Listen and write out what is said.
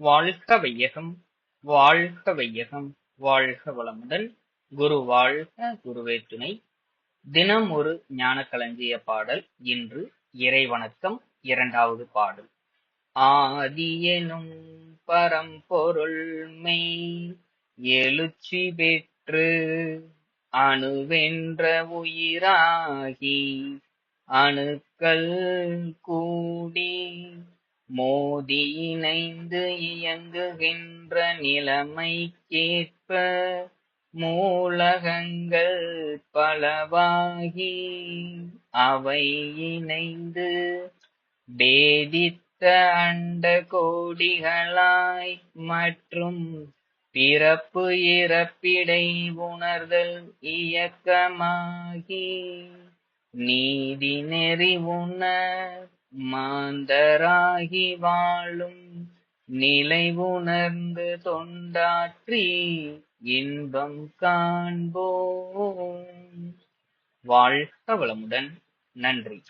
வாழ்க வையகம் வாழ்க வையகம் வாழ்க வளமுடன். குரு வாழ்க குருவே துணை. தினம் ஒரு ஞான களஞ்சிய பாடல். இன்று இறை வணக்கம் இரண்டாவது பாடல். ஆதியனும் பரம்பொருள் மெய் எழுச்சி பெற்று அணுவென்ற உயிராகி அணுக்கள் கூடி மோதி இணைந்து இயங்குகின்ற நிலைமைக்கேற்ப மூலகங்கள் பலவாகி அவை இணைந்து பேதித்த அண்ட கோடிகளாய் மற்றும் பிறப்பு இறப்பிடை உணர்தல் இயக்கமாகி நீதி நெறி உணர் மாந்தராகி வாழும் நிலை உணர்ந்து தொண்டாற்றி இன்பம் காண்போம். வாழ்க வளமுடன். நன்றி.